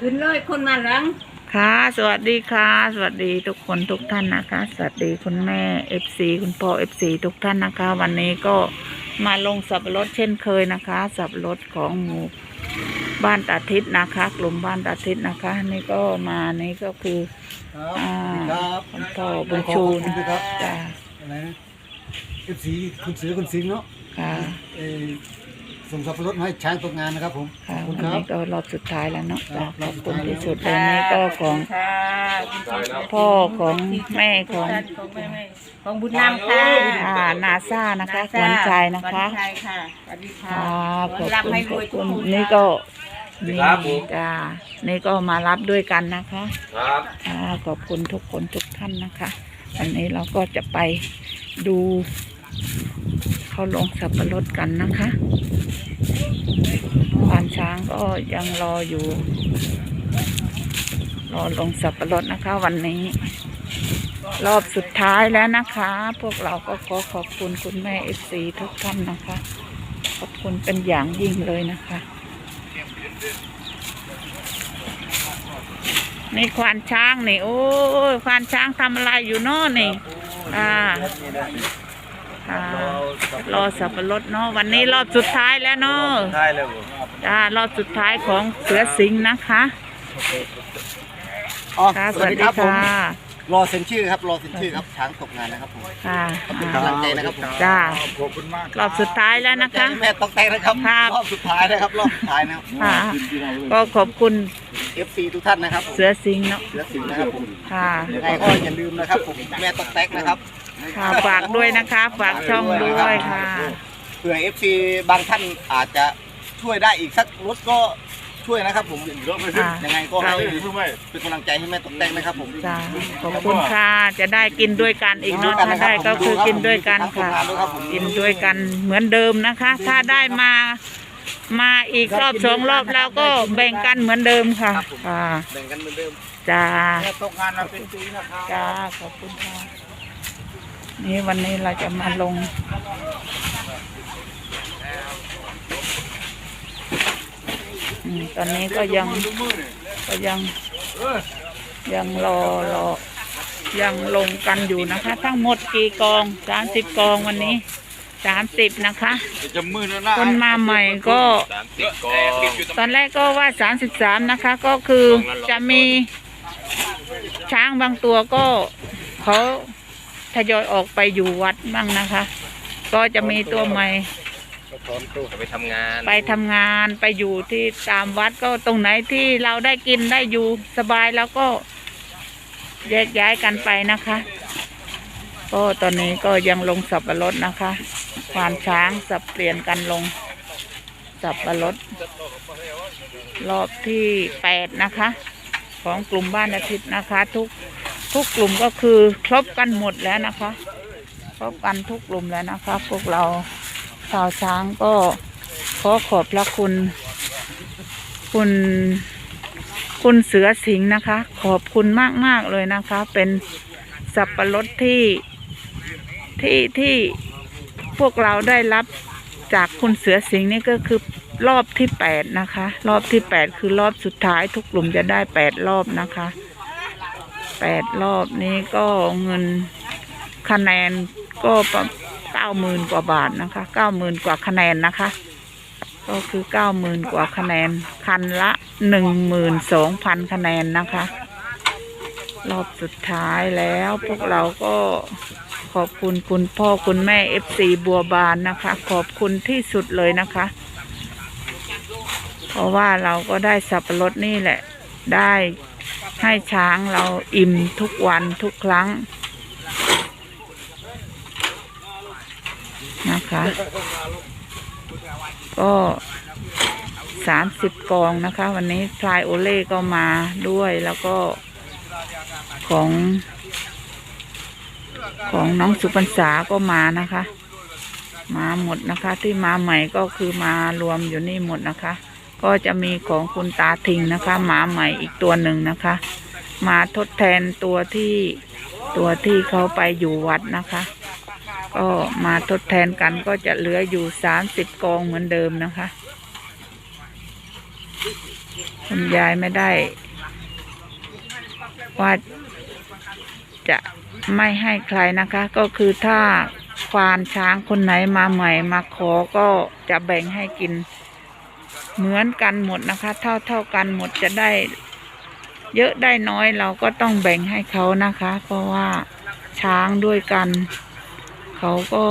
ขึ้นเลยคนมาหลัง ค่ะ สวัสดีค่ะ สวัสดีทุกคนทุกท่านนะคะ สวัสดีคุณแม่เอฟซีคุณพ่อเอฟซีทุกท่านนะคะ วันนี้ก็มาลงสับปะรดเช่นเคยนะคะ สับปะรดของหมู่บ้านตาทิศนะคะ กลุ่มบ้านตาทิศนะคะ นี่ก็มานี่ก็คือครับอ่าครับคุณพ่อบุญชูขอบนะคุณครับ จ้าอะไรนะเอฟซีคุณเสือคุณสิงห์เนาะค่ะ เออ ส่งสับปะรดมาให้ช้างตกงานนะครับผมขค่ะอบคุณวันครับนี้ก็รอบสุดท้ายแล้วเนาะจ้ะครับขอบคุณรอบสุดท้ายที่สุดวันนี้ก็ของค่ะพ่อของแม่ของ ของแม่แม่ของบุญนำค่ะอ่านาซานะคะขวัญใจนะคะขวัญใจค่ะสวัสดีค่ะครับขอบรับคุณให้ขรอวยบทุคุกณคนนี่ก็สวัสดีนี่ครับผมจ้านี่ก็มารับด้วยกันนะคะครับอ่าขอบคุณทุกคนทุกท่านนะคะ วันนี้เราก็จะไปดู เขาลงสับปะรดกันนะคะควานช้างก็ยังรออยู่ รอลงสับปะรดนะคะ วันนี้ รอบสุดท้ายแล้วนะคะ พวกเราก็ขอขอบคุณคุณแม่เอฟซีทุกท่านนะคะ ขอบคุณเป็นอย่างยิ่งเลยนะคะ นี่ควานช้างนี่ โอ้ยควานช้างทำอะไรอยู่นาะนี่ อ่า อ่ารอสับปะรดเนาะวันนี้รอบสุดท้ายแล้วเนาะใช่เลยผมจ้ารอบสุดท้ายของเสือสิงห์นะคะอ๋อค่ะสวัสดีครับผมค่ะรอเซ็นชื่อครับรอเซ็นชื่อครับช้างตกงานนะครับผมค่ะเป็นกำลังใจนะครับผมจ้าขอบคุณมากรอบสุดท้ายแล้วนะคะ แม่ต้องแต่งนะครับครับ รอบสุดท้ายนะครับรอบสุดท้ายนะครับ ค่ะ ก็ขอบคุณเอฟซีทุกท่านนะครับผมเสือสิงห์เนาะเสือสิงห์นะครับผมค่ะ ยังไงก็อย่าลืมนะครับผมแม่ต้องแต่งนะครับ ค่ะ ฝากด้วยนะคะ ฝากช่องด้วยค่ะ เผื่อเอฟซีบางท่านอาจจะช่วยได้อีกสักรถก็ช่วยนะครับ ผมค่ะ ยังไงก็ให้เป็นกำลังใจให้แม่ต้องแต่งนะครับผมจ้าขอบคุณค่ะ จะได้กินด้วยกันอีกเนาะถ้าได้ก็คือกินด้วยกันค่ะ กินด้วยกันเหมือนเดิมนะคะ ถ้าได้มา มาอีกรอบสองรอบแล้วก็แบ่งกันเหมือนเดิมค่ะ ค่ะแบ่งกันเหมือนเดิมจ้า แม่ตกงานมาเป็นปีนะครับ จ้า ขอบคุณค่ะ นี่วันนี้เราจะมาลงอืมตอนนี้ก็ยังก็ยังยังรอรอยังลงกันอยู่นะคะ ทั้งหมดกี่กองสามสิบกองวันนี้สามสิบนะคะ จะมือแล้วนะคนมาใหม่ก็สามสิบกองตอนแรกก็ว่าสามสิบสามนะคะ ก็คือจะมีช้างบางตัวก็เขาท ยอยออกไปอยู่วัดบ้างนะคะ ก็จะมีตัวใหม่ไปทำงานไปทำงานไปอยู่ที่ตามวัดก็ตรงไหนที่เราได้กินได้อยู่สบายแล้วก็แยกย้ายกันไปนะคะ ก็ตอนนี้ก็ยังลงสับปะรดนะคะควานช้างสับเปลี่ยนกันลง สับปะรดรอบที่แปดนะคะ ของกลุ่มบ้านอาทิตย์นะคะ ทุก ทุกกลุ่มก็คือครบกันหมดแล้วนะคะครบกันทุกกลุ่มแล้วนะคะ พวกเราชาวช้างก็ขอขอบพระคุณ คุณ คุณเสือสิงห์นะคะ ขอบคุณมากมากเลยนะคะ เป็นสับปะรดที่ที่ที่พวกเราได้รับจากคุณเสือสิงห์นี่ก็คือรอบที่แปดนะคะ รอบที่แปดคือรอบสุดท้ายทุกกลุ่มจะได้แปดรอบนะคะ แปดรอบนี้ก็เงินคะแนนก็ประเก้าหมื่นกว่าบาทนะคะเก้าหมื่นกว่าคะแนนนะคะ ก็คือเก้าหมื่นกว่าคะแนน คันละหนึ่งหมื่นสองพันคะแนนนะคะ รอบสุดท้ายแล้วพวกเราก็ขอบคุณคุณพ่อคุณแม่เอฟซีบัวบานนะคะ ขอบคุณที่สุดเลยนะคะ เพราะว่าเราก็ได้สับปะรดนี่แหละ ได้ ให้ช้างเราอิ่มทุกวันทุกครั้ง นะคะ ก็สามสิบกองนะคะ วันนี้พลายโอเล่ก็มาด้วยแล้วก็ของของน้องสุพรรษาก็มานะคะ มาหมดนะคะ ที่มาใหม่ก็คือมารวมอยู่นี่หมดนะคะ ก็จะมีของคุณตาทิงนะคะ หมาใหม่อีกตัวหนึ่งนะคะ มาทดแทนตัวที่ตัวที่เขาไปอยู่วัดนะคะ ก็มาทดแทนกันก็จะเหลืออยู่สามสิบกองเหมือนเดิมนะคะ คุณยายไม่ได้ ว่าจะไม่ให้ใครนะคะ ก็คือถ้าควานช้างคนไหนมาใหม่มาขอก็จะแบ่งให้กิน เหมือนกันหมดนะคะ เท่าเท่ากันหมดจะได้ เยอะได้น้อยเราก็ต้องแบ่งให้เขานะคะ เพราะว่าช้างด้วยกัน เขาก็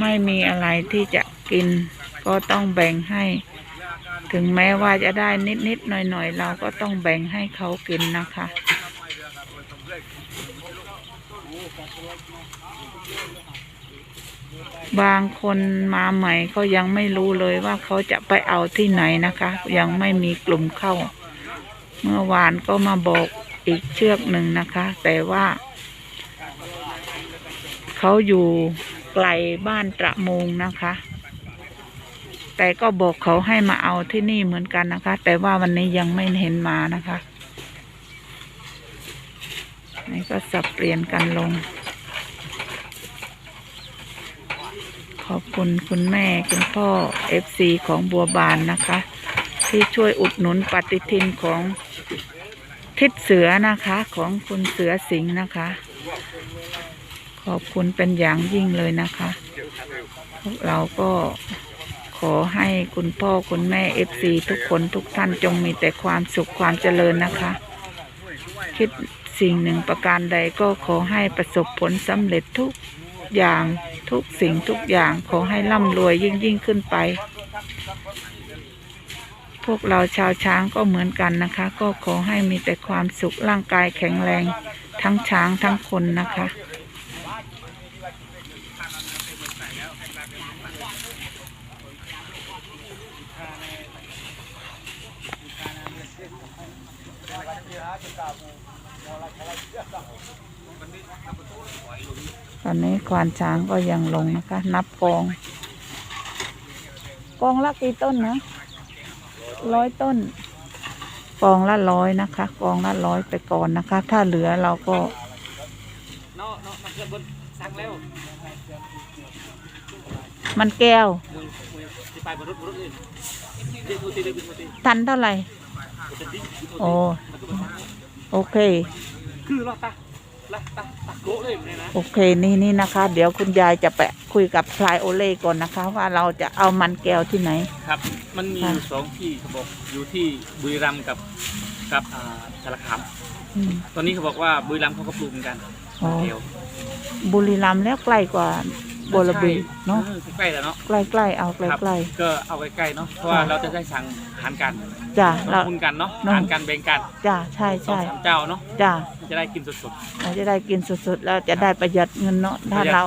ไม่มีอะไรที่จะกิน ก็ต้องแบ่งให้ ถึงแม้ว่าจะได้นิดนิดหน่อยหน่อยเราก็ต้องแบ่งให้เขากินนะคะ บางคนมาใหม่เขายังไม่รู้เลยว่าเขาจะไปเอาที่ไหนนะคะ ยังไม่มีกลุ่มเข้า เมื่อวานก็มาบอกอีกเชือกหนึ่งนะคะ แต่ว่า เขาอยู่ไกลบ้านตระมุงนะคะ แต่ก็บอกเขาให้มาเอาที่นี่เหมือนกันนะคะ แต่ว่าวันนี้ยังไม่เห็นมานะคะนี่ก็สับเปลี่ยนกันลง ขอบคุณคุณแม่คุณพ่อเอฟซีของบัวบานนะคะ ที่ช่วยอุดหนุนปฏิทินของทิศเสือนะคะของคุณเสือสิงห์นะคะ ขอบคุณเป็นอย่างยิ่งเลยนะคะพวกเราก็ขอให้คุณพ่อคุณแม่เอฟซีทุกคนทุกท่านจงมีแต่ความสุขความเจริญนะคะ คิดสิ่งหนึ่งประการใดก็ขอให้ประสบผลสำเร็จทุกอย่าง ทุกสิ่งทุกอย่างขอให้ร่ำรวยยิ่งยิ่งขึ้นไป พวกเราชาวช้างก็เหมือนกันนะคะ ก็ขอให้มีแต่ความสุขร่างกายแข็งแรง ทั้งช้างทั้งคนนะคะ ตอนนี้ควานช้างก็ยังลงนะคะ นับกองกองละกี่ต้นนะร้อยต้นกองละร้อยนะคะกองละร้อยไปก่อนนะคะ ถ้าเหลือเราก็เนาะเนาะมันเกิดบนสั่งแล้วมันแก้วมือมือที่ไปบนรถบนรถอื่นเด็กมือตีเด็กมือตีทันเท่าไหร่ โอ้โอเค คือรอตาละตาตาโกเลยเนี่ยนะ โอเคนี่นี่นะคะ เดี๋ยวคุณยายจะไปคุยกับพลายโอเล่ก่อนนะคะ ว่าเราจะเอามันแก้วที่ไหน ครับ มันมีอยู่สองที่เขาบอกอยู่ที่บุรีรัมย์กับกับอ่าสารคามอืมตอนนี้เขาบอกว่าบุรีรัมย์เขาก็ปลูกเหมือนกันอ๋อเดียวบุรีรัมย์แล้วใกล้กว่า บวระบีเนาะออใกล้ๆแล้วเนาะใกล้ๆเอาใกครับล้ก็เอาใกล้ๆเนาะเพราะว่าเราจะได้สั่งอาหารกันๆจ้ะเราหุ้นกันเนาะเนาะอาหารกันแบ่งกันจ้ะใช่สองใช่สามเจ้าเนาะจ้ะจะได้กินสดเราจะได้กินสุดๆแล้วจะได้ประหยัดเงินเนาะๆถ้าเรา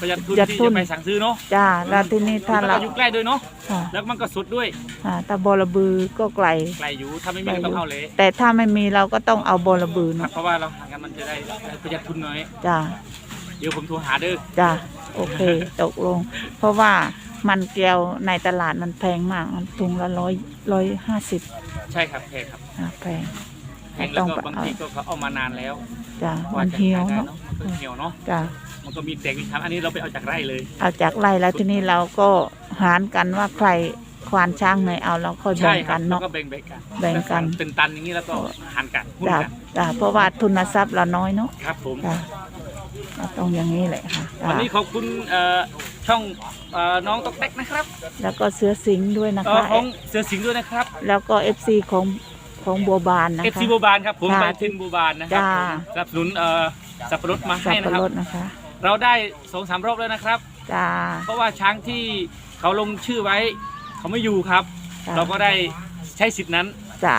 ประหยัดทุนถ้าประหยัดทุนที่จะไปสั่งซื้อเนาะจ้าแล้วที่นี่ถ้าแล้วเราก็อยู่ใกล้ด้วยเนาะค่ะแล้วมันก็สดด้วยอ่าถ้าบอระบือก็ไกลไกลอยู่ถ้าไม่มีก็ต้องเอาเลย แต่ถ้าไม่มีเราก็ต้องเอาบอระบือครับเนาะเพราะว่าเราหากันมันจะได้ประหยัดทุนน้อยจ้าเดี๋ยวผมโทรหาเด้อจ้า โอเค ตกลง เพราะว่ามันแก้วในตลาดมันแพงมาก มันถุงละร้อยร้อยห้าสิบใช่ครับแพงครับอ่าแพงแพไม่งต้แล้อวงก็ไปบางเอาทีก็เขาเอามานานแล้วจ้าว่ามันจะเหี่ยวขายได้เนาะมันก็เหี่ยวเนาะจ้ามันก็มีแตกมีช้ำอันนี้เราไปเอาจากไร่เลย เอาจากไร่แล้วที่นี่เราก็หารกันว่าใครควานช้างไหนเอาเราค่อยใช่แบ่งครักับนแล้วเนาะ ก็แบ่งแบ่งกันแบ่งกัน เป็นตันอย่างนี้แล้วก็หันกันหุ้นจ้ากันจ้าเพราะว่าทุนทรัพย์เราน้อยเนาะครับผม จ้า เราต้องอย่างนี้แหละค่ะจ้ะวันนี้ขอบคุณเอ่อช่องเอ่อน้องต๊อกแต๊กนะครับแล้วก็เสือสิงห์ด้วยนะเอ่อคะ ของเสือสิงห์ด้วยนะครับแล้วก็เอฟซีของของบัวบานนะเอฟคะ ซีบูบานครับผมค่ะไปถึงบูบานนะครับจ้า สนับสนุนเอ่อสับปะรดมาสัให้บนะปะครับ รดนะคะเราได้สองสามรอบแล้วนะครับ จ้าเพราะว่าช้างที่เขาลงชื่อไว้ เขาไม่อยู่ครับ จ้าเราก็ได้ใช้สิทธินั้น จ้า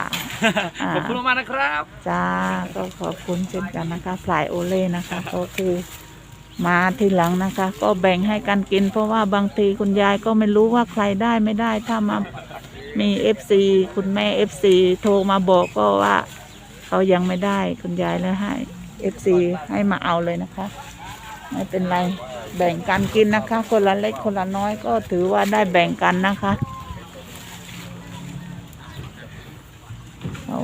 อ่าขอบคุณมากๆนะครับจ้าก็ขอบคุณเช่นกันนะคะพลายโอเล่นะคะ ก็คือมาทีหลังนะคะ ก็แบ่งให้กันกิน เพราะว่าบางทีคุณยายก็ไม่รู้ว่าใครได้ไม่ได้ ถ้ามามีเอฟซีคุณแม่เอฟซีโทรมาบอกก็ว่าเขายังไม่ได้คุณยายเลยให้เอฟซีให้มาเอาเลยนะคะ ไม่เป็นไรแบ่งกันกินนะคะ คนละเล็กคนละน้อยก็ถือว่าได้แบ่งกันนะคะ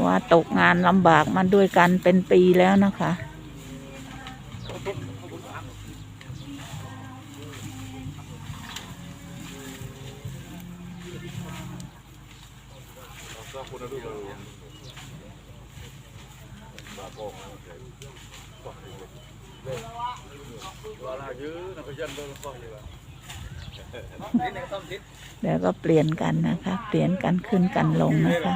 ว่าตกงานลำบากมาด้วยกันเป็นปีแล้วนะคะเดี๋ยวก็เปลี่ยนกันนะคะ เปลี่ยนกันขึ้นกันลงนะคะ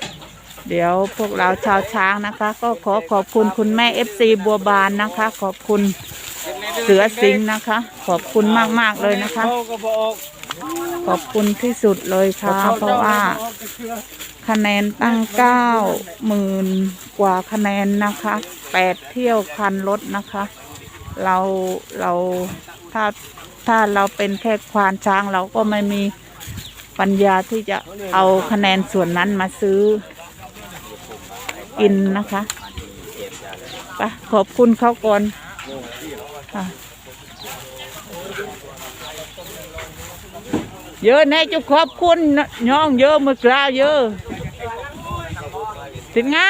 เดี๋ยวพวกเราชาวช้างนะคะ ก็ขอขอบคุณคุณแม่เอฟซีบัวบานนะคะ ขอบคุณเสือสิงห์นะคะ ขอบคุณมากๆเลยนะคะ ขอบคุณที่สุดเลยค่ะ เพราะว่าคะแนนตั้งเก้าหมื่นกว่าคะแนนนะคะแปดเที่ยวคันรถนะคะ เราเราถ้าถ้าเราเป็นแค่ควานช้างเราก็ไม่มีปัญญาที่จะเอาคะแนนส่วนนั้นมาซื้อ กินนะคะไปขอบคุณเขาก่อนเยอะแน่จุขอบคุณน้องเยอะมือกลาวเยอะสินง่า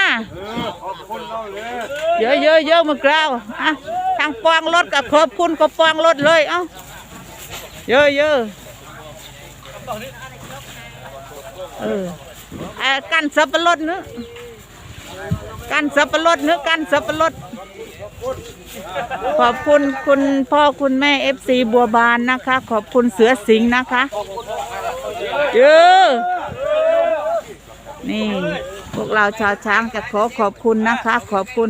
เยอะเยอะเยอะมือกลาวอะทางปองรถกับขอบคุณก็ปองรถเลยเอ้าเยอะเยอะเออกันสับปะรดเนื้อะ กันสับปะรดเนื้อกันสับปะรดขอบคุณคุณพ่อคุณแม่เอฟซีบัวบานนะคะ ขอบคุณเสือสิงห์นะคะเยอะนี่ พวกเราชาวช้างจะขอขอบคุณนะคะ ขอบคุณ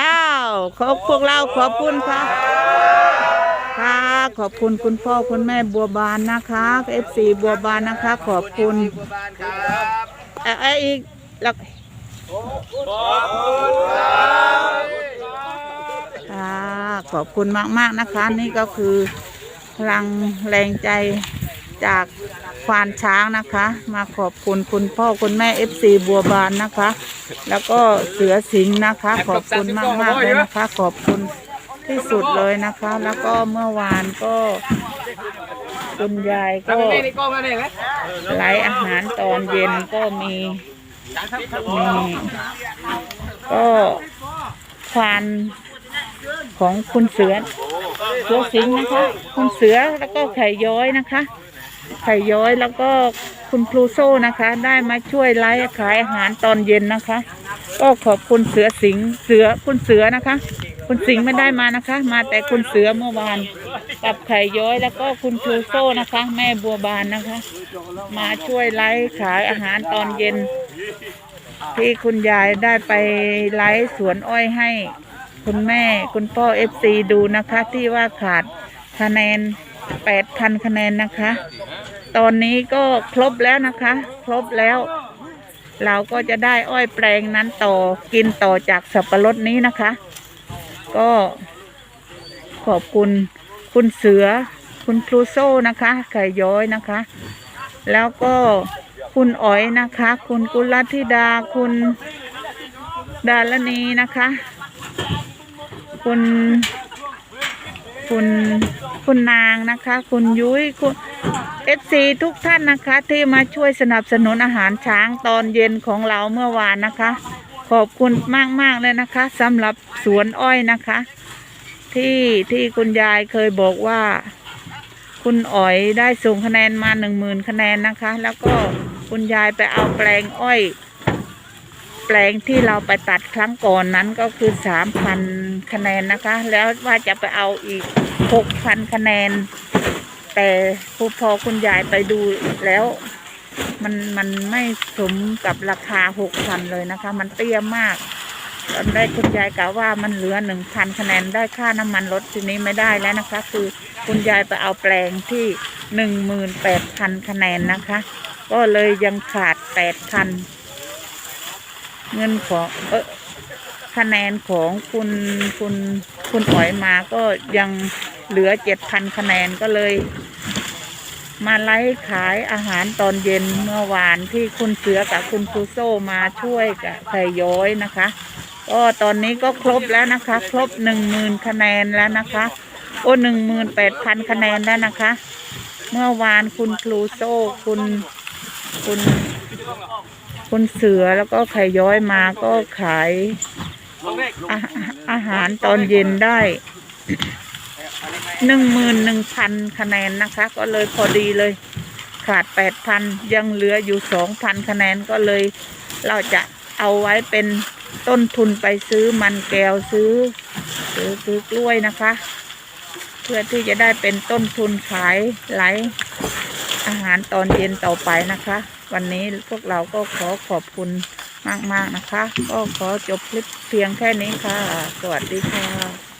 อ้าวขอบพวกเราขอบคุณค่ะ ค่ะขอบคุณคุณพ่อคุณแม่บัวบานนะคะเอฟซีบัวบานนะคะ ขอบคุณเอ่อเอ่ออีกแล้วค่ะขอบคุณมากๆนะคะ นี่ก็คือพลังแรงใจจากควานช้างนะคะ มาขอบคุณคุณพ่อคุณแม่เอฟซีบัวบานนะคะ แล้วก็เสือสิงห์นะคะ ขอบคุณมากๆเลยนะคะ ขอบคุณ ที่สุดเลยนะคะ แล้วก็เมื่อวานก็คุณยายก็ไลฟ์อาหารตอนเย็นก็มีมีก็ควานของคุณเสือเสือสิงนะคะ คุณเสือแล้วก็ไข่ย้อยนะคะ ไข่ย้อยแล้วก็คุณครูโซ่นะคะ ได้มาช่วยไลฟ์ขายอาหารตอนเย็นนะคะ ก็ขอบคุณเสือสิงเสือคุณเสือนะคะ คุณสิงห์ไม่ได้มานะคะ มาแต่คุณเสือเมื่อวานกับไข่ย้อยแล้วก็คุณครูโซ่นะคะ แม่บัวบานนะคะ มาช่วยไลฟ์ขายอาหารตอนเย็น ที่คุณยายได้ไปไลฟ์สวนอ้อยให้ คุณแม่คุณพ่อเอฟซีดูนะคะ ที่ว่าขาดคะแนนแปดพันคะแนนนะคะ ตอนนี้ก็ครบแล้วนะคะ ครบแล้ว เราก็จะได้อ้อยแปลงนั้นต่อกินต่อจากสับปะรดนี้นะคะ ก็ขอบคุณคุณเสือ คุณครูโซ่นะคะ ไก่ย้อยนะคะ แล้วก็คุณอ๋อยนะคะ คุณกุลธิดา คุณดารณีนะคะ คุณคุณคุณนางนะคะ คุณยุ้ยคุณเอฟซีทุกท่านนะคะ ที่มาช่วยสนับสนุนอาหารช้างตอนเย็นของเราเมื่อวานนะคะ ขอบคุณมากๆเลยนะคะสำหรับสวนอ้อยนะคะ ที่ที่คุณยายเคยบอกว่า คุณอ๋อยได้ส่งคะแนนมาหนึ่งหมื่นคะแนนนะคะ แล้วก็คุณยายไปเอาแปลงอ้อย แปลงที่เราไปตัดครั้งก่อนนั้นก็คือสามพันคะแนนนะคะ แล้วว่าจะไปเอาอีกหกพันคะแนน แต่พอคุณยายไปดูแล้ว มันมันไม่สมกับราคาหกพันเลยนะคะ มันเตี้ยมากตอนแรกคุณยายกล่าวว่ามันเหลือหนึ่งพันคะแนนได้ค่าน้ำมันรถทีนี้ไม่ได้แล้วนะคะ คือคุณยายไปเอาแปลงที่หนึ่งหมื่นแปดพันคะแนนนะคะ ก็เลยยังขาดแปดพันเงินของเออคะแนนของคุณคุณคุณอ๋อยมาก็ยังเหลือเจ็ดพันคะแนนก็เลย มาไลฟ์ขายอาหารตอนเย็นเมื่อวานที่คุณเสือกับคุณครูโซมาช่วยกับไข่ย้อยนะคะ ก็ตอนนี้ก็ครบแล้วนะคะ ครบหนึ่งหมื่นคะแนนแล้วนะคะ โอ้หนึ่งหมื่นแปดพันคะแนนแล้วนะคะ เมื่อวานคุณครูโซ่คุณคุณคุณเสือแล้วก็ไข่ย้อยมาก็ขายอาอาหารตอนเย็นได้ หนึ่งหมื่นหนึ่งพันคะแนนนะคะ ก็เลยพอดีเลยขาดแปดพันยังเหลืออยู่สองพันคะแนนก็เลย เราจะเอาไว้เป็นต้นทุนไปซื้อมันแก้วซื้อซื้อซื้อกล้วยนะคะ เพื่อที่จะได้เป็นต้นทุนขายไหลอาหารตอนเย็นต่อไปนะคะ วันนี้พวกเราก็ขอขอบคุณมาก ๆ นะคะ ก็ขอจบคลิปเพียงแค่นี้ค่ะ สวัสดีค่ะ